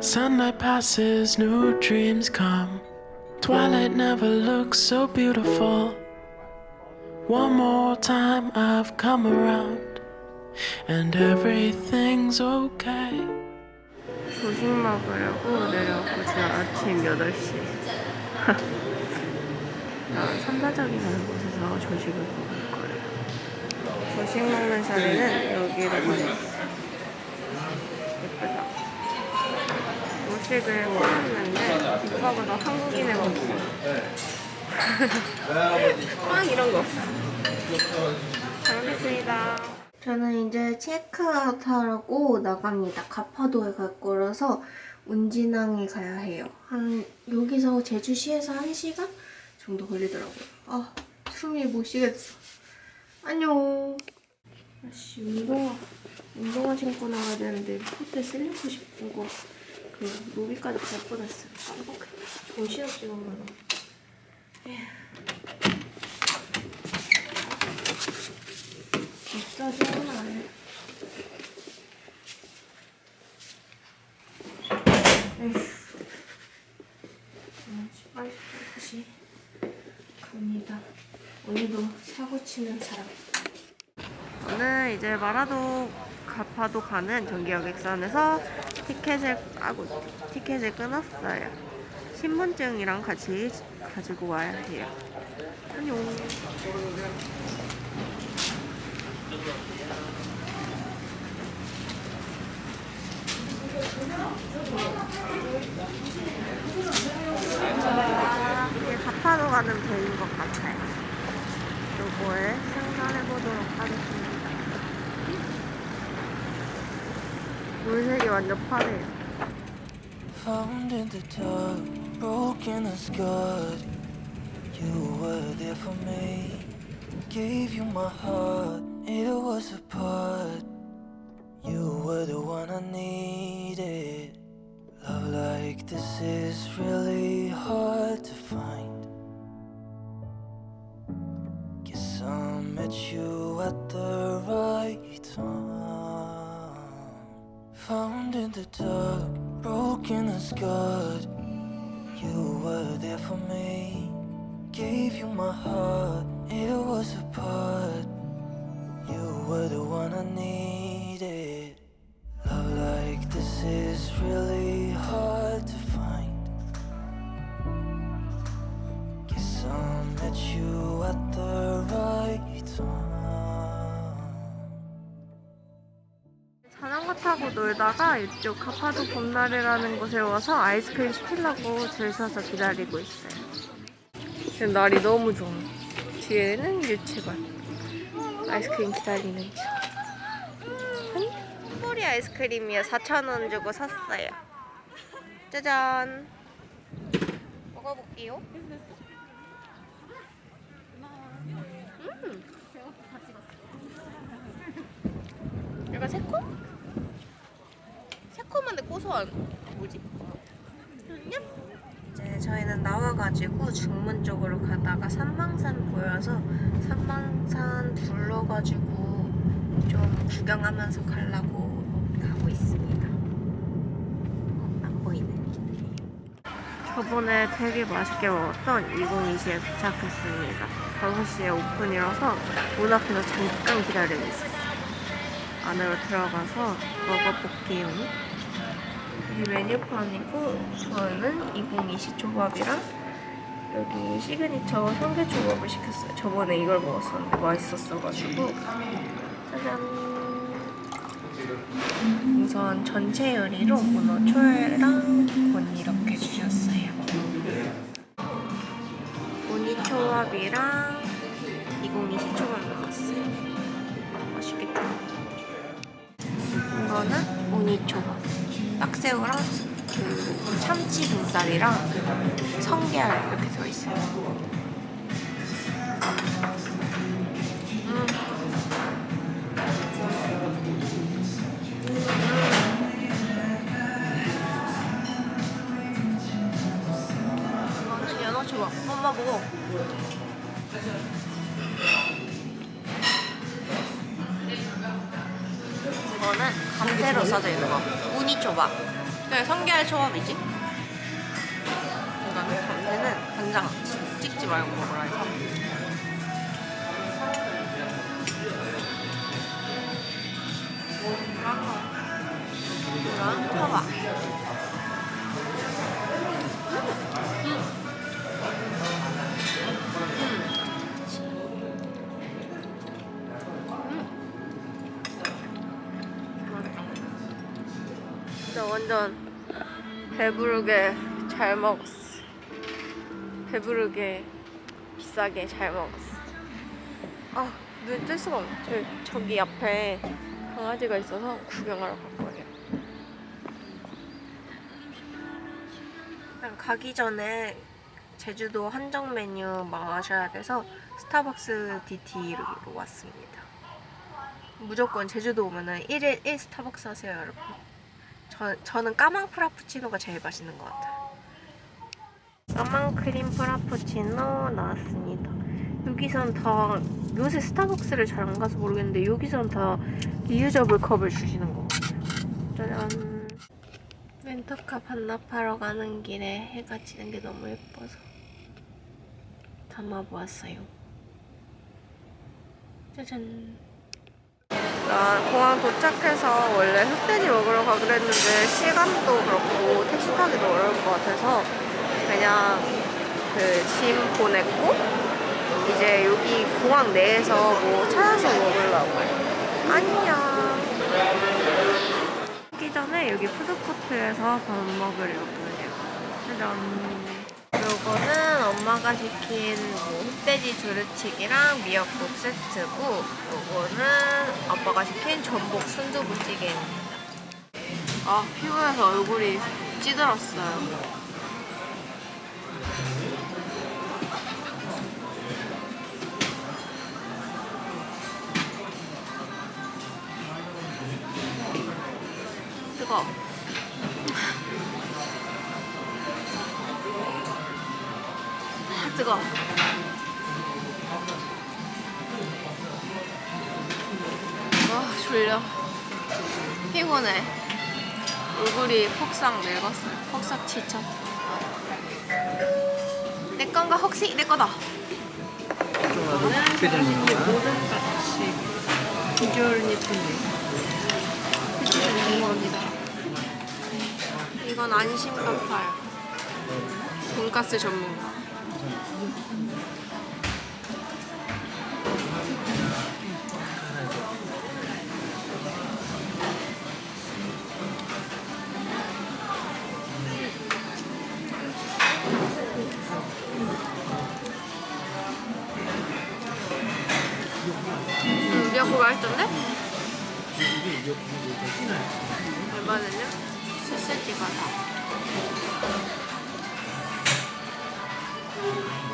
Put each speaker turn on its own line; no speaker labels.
Sunlight passes, new dreams come. Twilight never looks so beautiful. One more time I've come around, and everything's okay.
조식 먹으려고 내려왔고 지금 아침 8시 삼사적이라는 곳에서 조식을 먹을 거예요 조식 먹는 자리는 여기로 가셨어요 예쁘다 조식을 먹었는데 오빠보다 한국인의 먹었어 빵 이런 거 없어 잘 먹겠습니다 저는 이제 체크아웃 하려고 나갑니다. 가파도에 갈 거라서 운진항에 가야 해요. 한 여기서 제주시에서 1시간 정도 걸리더라고요. 아 숨이 못 쉬겠어. 안녕. 아씨 운동화 운동화 신고 나가야 되는데 호텔 슬리퍼 신고 그 로비까지 갈 뻔했어요. 깜빡해. 정신없이. 에휴. 음, 빨리 다시 갑니다. 오늘도 사고 치는 사람. 저는 이제 마라도 가파도 가는 전기여객선에서 티켓을 아고 티켓을 끊었어요. 신분증이랑 같이 가지고 와야 해요. 안녕. 이게 가파도 가는 배인 것 같아요. 요거에 생산해 보도록 하겠습니다. 물색이 완전 파래요.
Found in the dark, broken and scarred. You were there for me. Gave you my heart, it was a part. You were the one I needed. Love like this is really hard to find. Guess I met you at the right time. Found in the dark, broken and scarred. You were there for me. Gave you my heart, it was a part. You were the one I needed. Love like this is really hard to find. Guess I met you at the right time.
타고 놀다가 이쪽 가파도 봄날이라는 곳에 와서 아이스크림 시키려고 줄 서서 기다리고 있어요. 지금 날이 너무 좋아. 뒤에는 유채관. 아이스크림 기다리는 중. 음, 꼬리 아이스크림이요. 4,000원 주고 샀어요. 짜잔. 먹어볼게요. 음. 약간 새콤? 새콤한데 고소한 뭐지? 냠. 이제 저희는 나와가지고 중문 쪽으로 가다가 산망산 보여서 산망산 둘러가지고 좀 구경하면서 가려고 가고 있습니다. 어, 안 보이네. 저번에 되게 맛있게 먹었던 202시에 도착했습니다. 5시에 오픈이라서 문 앞에서 잠깐 기다리고 있었어요. 안으로 들어가서 먹어볼게요. 여기 메뉴판이고 저는 202시 초밥이랑 여기 시그니처 성게 초밥을 시켰어요. 저번에 이걸 먹었었는데 맛있었어가지고 짜잔. 우선 전체 요리로 문어 초회랑 곤 이렇게 주셨어요. 오니 초밥이랑 202시 초밥 먹었어요. 맛있겠다. 이거는 오니 초밥. 딱새우랑 그 참치 등살이랑 성게알 이렇게 들어있어요. 음. 이거는 연어 초밥. 엄마 먹어. 이거는 감태로 써져 있는 거. 우니 초밥. 그게 성게알 초밥이지? 이거는 감새는 간장 찍지 말고 먹으라 해서. 이건 초밥. 진짜 완전 배부르게 잘 먹었어. 배부르게 비싸게 잘 먹었어. 아, 눈 뜰 수가 없네. 저, 저기 앞에 강아지가 있어서 구경하러 갈 거예요. 일단 가기 전에 제주도 한정 메뉴 마셔야 돼서 스타벅스 DT로 왔습니다. 무조건 제주도 오면은 1일 1 스타벅스 하세요, 여러분. 저, 저는 까망 프라푸치노가 제일 맛있는 것 같아요. 까망 크림 프라푸치노 나왔습니다. 여기선 다 요새 스타벅스를 잘 안 가서 모르겠는데 여기선 다 리유저블 컵을 주시는 것 같아요. 짜잔. 렌터카 반납하러 가는 길에 해가 지는 게 너무 예뻐서 담아보았어요. 짜잔. 나 공항 도착해서 원래 흑돼지 먹으러 가기로 했는데 시간도 그렇고 택시 타기도 어려울 것 같아서 그냥 그 짐 보냈고 이제 여기 공항 내에서 뭐 찾아서 먹으려고 해요. 안녕. 하기 전에 여기 푸드코트에서 밥 먹으려고 해요. 짜잔. 요거는 엄마가 시킨 뭐 흑돼지 두루치기랑 미역국 세트고 요거는 아빠가 시킨 전복 순두부찌개입니다. 아 피부에서 얼굴이 찌들었어요. 뜨거. 뜨거. 와 졸려. 피곤해. 얼굴이 폭삭 늙었어요. 폭삭 지쳤. 내 건가 혹시 내 거다.
어떻게 되는 거야?
모든 같이 비주얼 예쁜데. 비주얼 궁금합니다. 이건 안심 깜파요. 돈가스 전문가. 음, 미역국 맛있던데? 얼마는요? 70개 가다. Thank you.